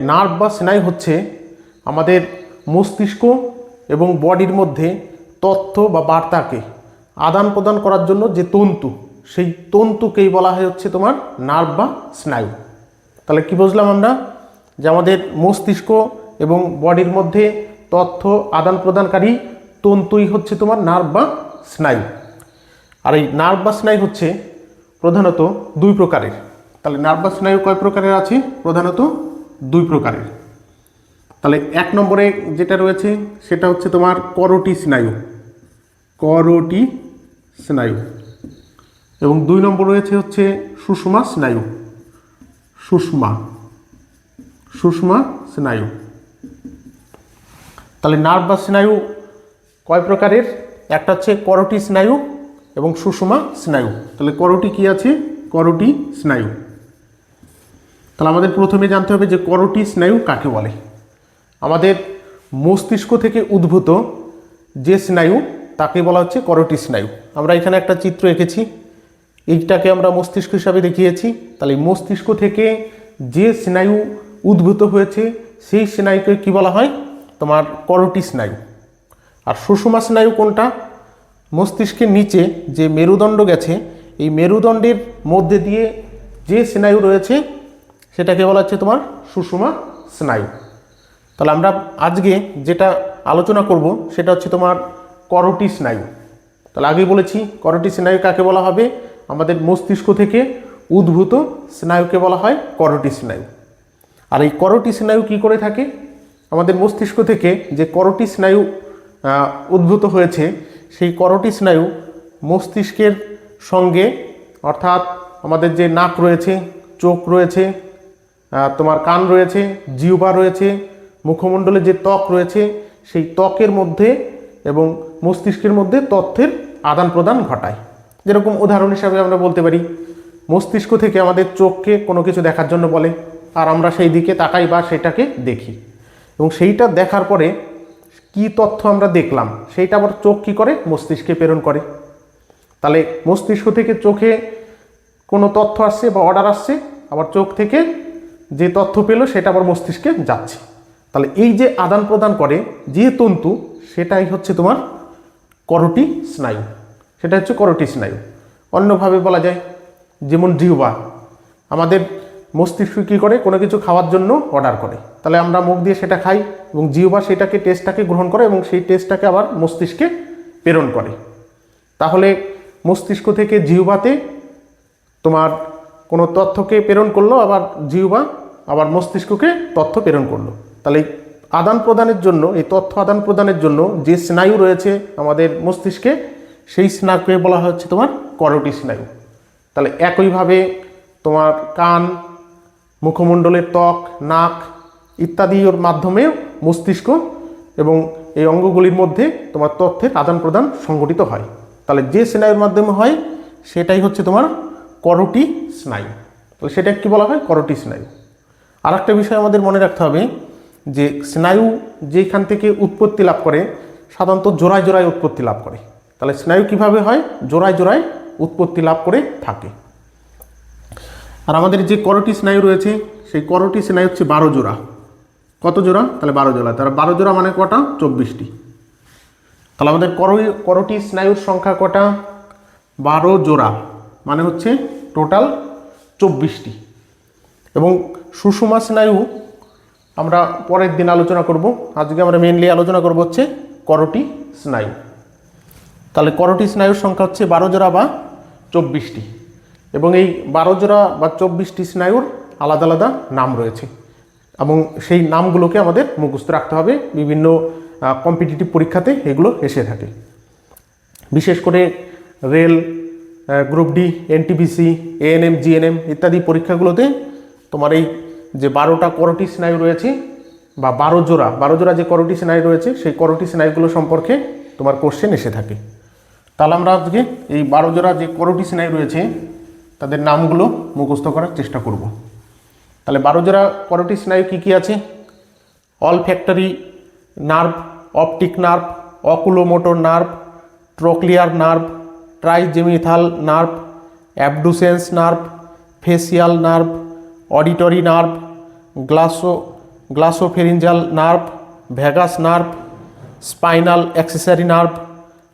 Nerve বা স্নায়ু হচ্ছে আমাদের মস্তিষ্ক এবং বডির মধ্যে তথ্য বা বার্তাকে আদান প্রদান করার জন্য যে তন্তু, সেই তন্তুকেই বলা হয় হচ্ছে তোমার নার্ভ বা স্নায়ু তাহলে কি বুঝলাম আমরা? যে আমাদের মস্তিষ্ক এবং বডির মধ্যে তথ্য আদান প্রদানকারী তন্তুই হচ্ছে তোমার নার্ভ বা স্নায়ু আর এই নার্ভ বা স্নায়ু হচ্ছে প্রধানত দুই প্রকারের। তাহলে নার্ভ বা স্নায়ু কয় প্রকারের আছে? প্রধানত দুই প্রকারের। তাহলে এক নম্বরে যেটা রয়েছে, সেটা হচ্ছে তোমার করটি স্নায়ু। করটি স্নায়ু। এবং দুই নম্বর রয়েছে হচ্ছে সুষমা স্নায়ু। সুষমা। সুষমা স্নায়ু। তাহলে নার্ভ বা স্নায়ু কয় প্রকারের? একটা হচ্ছে করটি স্নায়ু এবং সুষমা স্নায়ু। তাহলে করটি কি আছে? করটি স্নায়ু। তাহলে আমাদের প্রথমে জানতে হবে যে করটি স্নায়ু কাকে বলে? আমাদের মস্তিষ্ক থেকে উদ্ভূত যে স্নায়ু, তাকে বলা হচ্ছে করটি স্নায়ু। আমরা এখানে একটা চিত্র এঁকেছি। এইটাকে আমরা মস্তিষ্ক হিসাবে দেখিয়েছি। তাহলে মস্তিষ্ক থেকে যে স্নায়ু উদ্ভূত হয়েছে, সেই স্নায়ুকে কি বলা হয়? তোমার করটি স্নায়ু। আর সুষমা স্নায়ু কোনটা? মস্তিষ্কের নিচে যে মেরুদণ্ড গেছে, এই মেরুদণ্ডের মধ্যে দিয়ে যে স্নায়ু রয়েছে সেটাকে বলা হচ্ছে তোমার সুষমা স্নায়ু। তাহলে আমরা আজকে যেটা আলোচনা করব, সেটা হচ্ছে তোমার করটি স্নায়ু। তাহলে আগেই বলেছি, করটি স্নায়ু কাকে বলা হবে? আমাদের মস্তিষ্ক থেকে উদ্ভূত স্নায়ুকে বলা হয় করটি স্নায়ু। আর এই করটি স্নায়ু কি করে থাকে? আমাদের মস্তিষ্ক থেকে যে করটি স্নায়ু উদ্ভূত হয়েছে, সেই করটি স্নায়ু মস্তিষ্কের সঙ্গে, অর্থাৎ আমাদের যে নাক রয়েছে, চোখ রয়েছে তোমার কান রয়েছে, জিহ্বা রয়েছে, মুখমণ্ডলে যে ত্বক রয়েছে, সেই ত্বকের মধ্যে এবং মস্তিষ্কের মধ্যে তথ্যের আদান প্রদান ঘটায়। যেরকম উদাহরণ হিসাবে আমরা বলতে পারি, মস্তিষ্ক থেকে আমাদের চোখকে কোনো কিছু দেখার জন্য বলে, আর আমরা সেই দিকে তাকাই বা সেটাকে দেখি। এবং সেইটা দেখার পরে কি তথ্য আমরা দেখলাম, সেইটা আবার চোখ কী করে? মস্তিষ্কে প্রেরণ করে। তাহলে মস্তিষ্ক থেকে চোখে কোনো তথ্য আসছে বা অর্ডার আসছে, আবার চোখ থেকে যে তথ্য পেল, সেটা আবার মস্তিষ্কে যাচ্ছে। তাহলে এই যে আদান প্রদান করে যে তন্তু, সেটাই হচ্ছে তোমার করটি স্নায়ু। সেটা হচ্ছে করটি স্নায়ু। অন্যভাবে বলা যায়, যেমন জিহ্বা। আমাদের মস্তিষ্ক কী করে? কোনো কিছু খাওয়ার জন্য অর্ডার করে। তাহলে আমরা মুখ দিয়ে সেটা খাই এবং জিহ্বা সেটাকে টেস্টটাকে গ্রহণ করে এবং সেই টেস্টটাকে আবার মস্তিষ্কে প্রেরণ করে। তাহলে মস্তিষ্ক থেকে জিহ্বাতে তোমার কোনো তথ্যকে প্রেরণ করল, আবার জিহ্বা আবার মস্তিষ্ককে তথ্য প্রেরণ করল। তাহলে আদান প্রদানের জন্য, এই তথ্য আদান প্রদানের জন্য যে স্নায়ু রয়েছে আমাদের মস্তিষ্কে, সেই স্নায়ুকে বলা হচ্ছে তোমার করটি স্নায়ু। তাহলে একইভাবে তোমার কান, মুখমণ্ডলের ত্বক, নাক ইত্যাদির মাধ্যমে মস্তিষ্ক এবং এই অঙ্গগুলির মধ্যে তোমার তথ্যের আদান প্রদান সংগঠিত হয়। তাহলে যে স্নায়ুর মাধ্যমে হয়, সেটাই হচ্ছে তোমার করটি স্নায়ু। তাহলে সেটা কি বলা হয়? করটি স্নায়ু। আর একটা বিষয় আমাদের মনে রাখতে হবে যে স্নায়ু যেখান থেকে উৎপত্তি লাভ করে, সাধারণত জোড়ায় জোড়ায় উৎপত্তি লাভ করে। তাহলে স্নায়ু কীভাবে হয়? জোড়ায় জোড়ায় উৎপত্তি লাভ করে থাকে। আর আমাদের যে করটি স্নায়ু রয়েছে, সেই করটি স্নায়ু হচ্ছে বারো জোড়া। কত জোড়া? তাহলে বারো জোড়া। তাহলে বারো জোড়া মানে কটা? চব্বিশটি। তাহলে আমাদের কর, করটি স্নায়ুর সংখ্যা কটা? বারো জোড়া। মানে হচ্ছে টোটাল চব্বিশটি। এবং সুষমা স্নায়ু আমরা পরের দিন আলোচনা করব। আজকে আমরা মেনলি আলোচনা করব হচ্ছে করটি স্নায়ু। তাহলে করটি স্নায়ুর সংখ্যা হচ্ছে বারো জোড়া বা চব্বিশটি। এবং এই বারো জোড়া বা চব্বিশটি স্নায়ুর আলাদা আলাদা নাম রয়েছে। এবং সেই নামগুলোকে আমাদের মুখস্থ রাখতে হবে। বিভিন্ন কম্পিটিটিভ পরীক্ষাতে এগুলো এসে থাকে। বিশেষ করে rail group D NTPC ANM GNM ইত্যাদি পরীক্ষাগুলোতে তোমার এই যে বারোটা করটি স্নায়ু রয়েছে বা বারো জোড়া বারো জোড়া যে করটি স্নায়ু রয়েছে, সেই করটি স্নায়ুগুলো সম্পর্কে তোমার কোশ্চেন এসে থাকে। তাহলে আমরা আজকে এই বারো জোড়া যে করটি স্নায়ু রয়েছে, তাদের নামগুলো মুখস্থ করার চেষ্টা করব। তাহলে বারো জোড়া করটি স্নায়ু কী কী আছে? Olfactory nerve optic nerve oculomotor nerve trochlear nerve trigeminal nerve abducens nerve facial nerve auditory nerve, glosso, glossopharyngeal nerve, vagus nerve, spinal accessory nerve,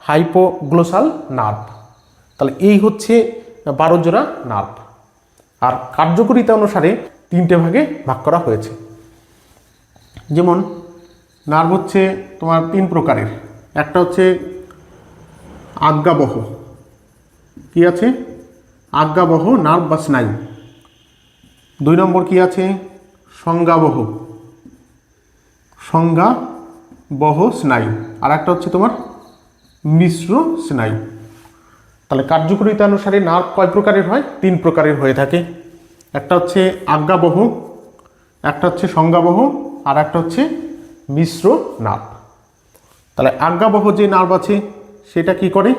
hypoglossal nerve. তাহলে এই হচ্ছে বারো জোড়া নার্ভ। আর কার্যকরিতা অনুসারে তিনটে ভাগে ভাগ করা হয়েছে। যেমন, নার্ভ হচ্ছে তোমার তিন প্রকারের। একটা হচ্ছে আজ্ঞাবহ। কি আছে? আজ্ঞাবহ, নার্ভ বা স্নায়ু। দুই নম্বর কি আছে? সংজ্ঞাবহ। সংজ্ঞাবহ স্নায়ু। আর একটা হচ্ছে তোমার মিশ্র স্নায়ু। তাহলে কার্যকরিতা অনুসারে নার্ভ কয় প্রকারের হয়? তিন প্রকারের হয়ে থাকে। একটা হচ্ছে আজ্ঞাবহ, একটা হচ্ছে সংজ্ঞাবহ, আর একটা হচ্ছে মিশ্র নার্ভ তাহলে আজ্ঞাবহ যে নার্ভ আছে, সেটা কি করে?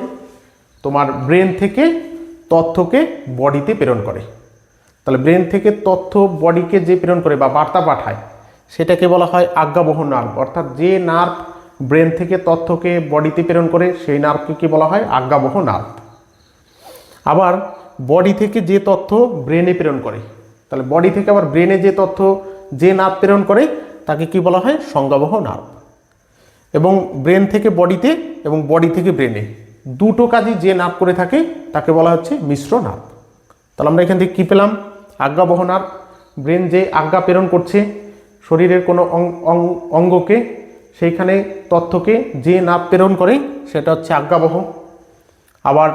তোমার ব্রেন থেকে, তথ্যকে বডিতে প্রেরণ করে। তাহলে ব্রেন থেকে তথ্য বডিকে যে প্রেরণ করে বা বার্তা পাঠায়, সেটাকে বলা হয় আজ্ঞাবহ নার্ভ অর্থাৎ যে নার্ভ ব্রেন থেকে তথ্যকে বডিতে প্রেরণ করে, সেই নার্ভকে কি বলা হয় আজ্ঞাবহ নার্ভ আবার বডি থেকে যে তথ্য ব্রেনে প্রেরণ করে, তাহলে বডি থেকে আবার ব্রেনে যে তথ্য যে নার্ভ প্রেরণ করে, তাকে কি বলা হয় সংজ্ঞাবহ নার্ভ এবং ব্রেন থেকে বডিতে এবং বডি থেকে ব্রেনে দুটো কাজই যে নার্ভ করে থাকে, তাকে বলা হচ্ছে মিশ্র নার্ভ তাহলে আমরা এখান থেকে কী পেলাম? আজ্ঞাবহ নার্ভ ব্রেন যে আজ্ঞা প্রেরণ করছে শরীরের কোনো অঙ্গকে, সেইখানে তথ্যকে যে নার্ভ প্রেরণ করে, সেটা হচ্ছে আজ্ঞাবহ আবার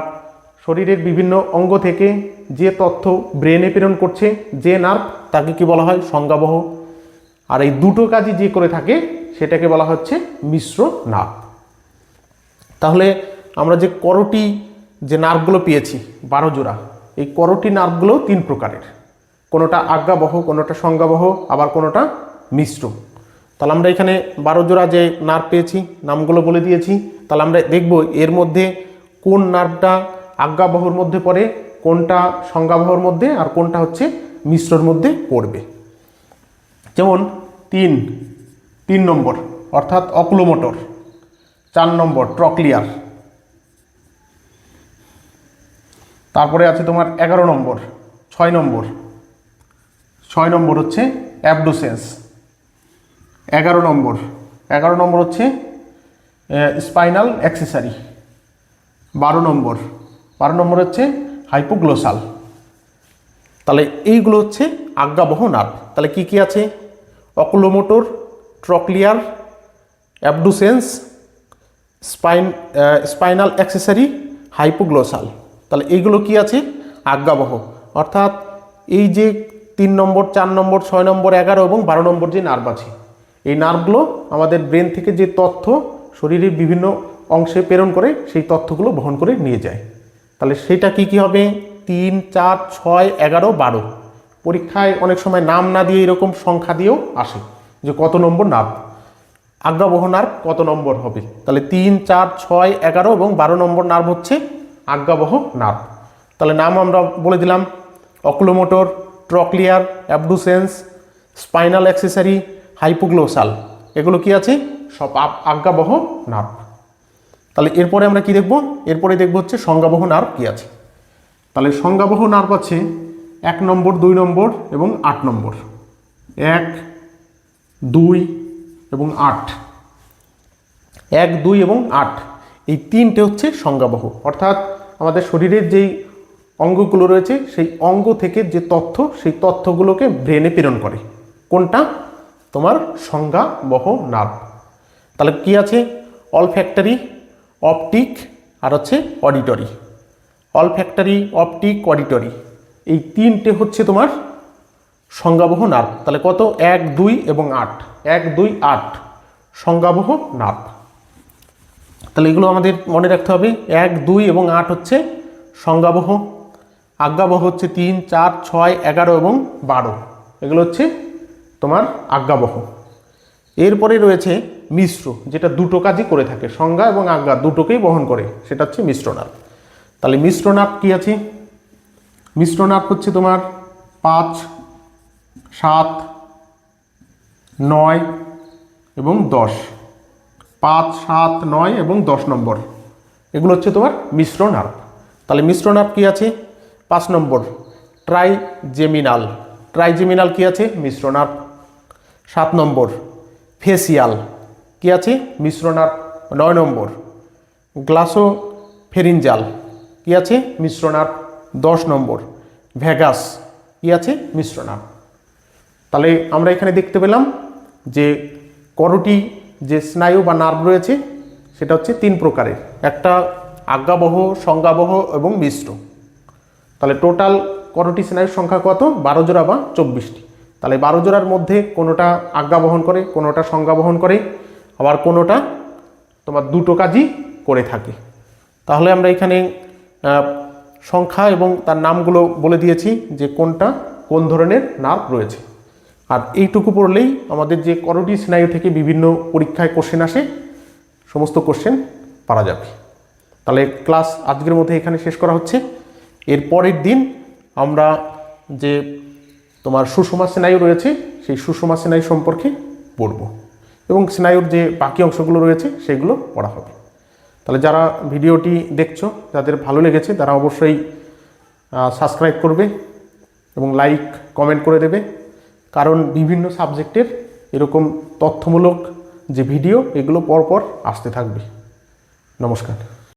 শরীরের বিভিন্ন অঙ্গ থেকে যে তথ্য ব্রেনে প্রেরণ করছে, যে নার্ভ, তাকে কি বলা হয়? সংজ্ঞাবহ। আর এই দুটো কাজই যে করে থাকে, সেটাকে বলা হচ্ছে মিশ্র নার্ভ। তাহলে আমরা যে করটি যে নার্ভগুলো পেয়েছি, বারো জোড়া, এই করটি নার্ভগুলো তিন প্রকারের। কোনোটা আজ্ঞাবহ, কোনোটা সংজ্ঞাবহ, আবার কোনোটা মিশ্র। তাহলে আমরা এখানে বারো জোড়া যে নার্ভ পেয়েছি, নামগুলো বলে দিয়েছি। তাহলে আমরা দেখব এর মধ্যে কোন নার্ভটা আজ্ঞাবহর মধ্যে পড়ে, কোনটা সংজ্ঞাবহর মধ্যে, আর কোনটা হচ্ছে মিশ্রর মধ্যে পড়বে। যেমন তিন তিন নম্বর, অর্থাৎ অক্লোমোটর। চার নম্বর, ট্রকলিয়ার। তারপরে আছে তোমার এগারো নম্বর, ছয় নম্বর। ছয় নম্বর হচ্ছে অ্যাবডোসেন্স এগারো নম্বর। এগারো নম্বর হচ্ছে স্পাইনাল অ্যাক্সেসারি। বারো নম্বর। বারো নম্বর হচ্ছে হাইপোগ্লোসাল। তাহলে এইগুলো হচ্ছে আজ্ঞাবহ নার্ভ তাহলে কি কি আছে? Oculomotor, trochlear abducens spine spinal accessory, hypoglossal. তাহলে এইগুলো কি আছে? আজ্ঞাবহ। অর্থাৎ এই যে তিন নম্বর, চার নম্বর, ছয় নম্বর, এগারো এবং বারো নম্বর যে নার্ভ আছে। এই নার্ভগুলো আমাদের ব্রেন থেকে যে তথ্য শরীরের বিভিন্ন অংশে প্রেরণ করে, সেই তথ্যগুলো বহন করে নিয়ে যায়। তাহলে সেটা কি কি হবে? তিন, চার, ছয়, এগারো, বারো। পরীক্ষায় অনেক সময় নাম না দিয়ে এরকম সংখ্যা দিয়েও আসে যে কত নম্বর নার্ভ আজ্ঞাবহ নার্ভ কত নম্বর হবে? তাহলে তিন, চার, ছয়, এগারো এবং বারো নম্বর নার্ভ হচ্ছে আজ্ঞাবহ নার্ভ তাহলে নাম আমরা বলে দিলাম oculomotor trochlear abducens, spinal accessory, hypoglossal. এগুলো কি আছে? সব আজ্ঞাবহ নার্ভ। তাহলে এরপরে আমরা কি দেখব? এরপরে দেখব হচ্ছে সংজ্ঞাবহ নার্ভ কি আছে। তাহলে সংজ্ঞাবহ নার্ভ আছে এক নম্বর, দুই নম্বর এবং আট নম্বর। এক, দুই এবং আট। এক, দুই এবং আট। এই তিনটে হচ্ছে সংজ্ঞাবহ। অর্থাৎ আমাদের শরীরের যেই অঙ্গগুলো রয়েছে, সেই অঙ্গ থেকে যে তথ্য, সেই তথ্যগুলোকে ব্রেনে প্রেরণ করে। কোনটা? তোমার সংজ্ঞাবহ নার্ভ তাহলে কি আছে? অল ফ্যাক্টরি অপটিক আর হচ্ছে auditory olfactory optic auditory এই তিনটে হচ্ছে তোমার সংজ্ঞাবহ নার্ভ তাহলে কত? এক, দুই এবং আট। এক, দুই, আট। সংজ্ঞাবহ নার্ভ তাহলে এগুলো আমাদের মনে রাখতে হবে। এক, দুই এবং আট হচ্ছে সংজ্ঞাবহ। আজ্ঞাবহ হচ্ছে তিন, চার, ছয়, এগারো এবং বারো। এগুলো হচ্ছে তোমার আজ্ঞাবহ। এরপরে রয়েছে মিশ্র, যেটা দুটো কাজই করে থাকে, সংজ্ঞা এবং আজ্ঞা দুটোকেই বহন করে, সেটা হচ্ছে মিশ্র নার্ভ তাহলে মিশ্র নার্ভ কী আছে? মিশ্র নার্ভ হচ্ছে তোমার পাঁচ, সাত, নয় এবং দশ। পাঁচ, সাত, নয় এবং দশ নম্বর। এগুলো হচ্ছে তোমার মিশ্র নার্ভ তাহলে মিশ্র নার্ভ কী আছে? পাঁচ নম্বর ট্রাইজেমিনাল ট্রাইজেমিনাল কী আছে? মিশ্র নার্ভ সাত নম্বর ফেসিয়াল কি আছে? মিশ্রণার নয় নম্বর গ্লাসো ফেরিনজাল কি আছে? মিশ্রণার দশ নম্বর ভেগাস কি আছে? মিশ্রণার তাহলে আমরা এখানে দেখতে পেলাম যে করটি যে স্নায়ু বা নার্ভ রয়েছে, সেটা হচ্ছে তিন প্রকারের। একটা আজ্ঞাবহ, সংজ্ঞাবহ এবং মিশ্র তাহলে টোটাল করটি স্নায়ুর সংখ্যা কত? বারো জোড়া বা চব্বিশটি। তাহলে বারো জোড়ার মধ্যে কোনোটা আজ্ঞা বহন করে, কোনোটা সংজ্ঞা বহন করে, আবার কোনোটা তোমার দুটো কাজই করে থাকে। তাহলে আমরা এখানে সংখ্যা এবং তার নামগুলো বলে দিয়েছি যে কোনটা কোন ধরনের নার্ভ রয়েছে। আর এইটুকু পড়লেই আমাদের যে করোটি স্নায়ু থেকে বিভিন্ন পরীক্ষায় কোশ্চেন আসে, সমস্ত কোশ্চেন পারা যাবে। তাহলে ক্লাস আজকের মধ্যে এখানে শেষ করা হচ্ছে। এর পরের দিন আমরা যে তোমার সুষমা স্নায়ু রয়েছে, সেই সুষমা স্নায়ু সম্পর্কে পড়ব। এবং স্নায়ুর যে বাকি অংশগুলো রয়েছে, সেগুলো পড়া হবে। তাহলে যারা ভিডিওটি দেখছ, যাদের ভালো লেগেছে, তারা অবশ্যই সাবস্ক্রাইব করবে এবং লাইক কমেন্ট করে দেবে। কারণ বিভিন্ন সাবজেক্টের এরকম তথ্যমূলক যে ভিডিও, এগুলো পরপর আসতে থাকবে। নমস্কার।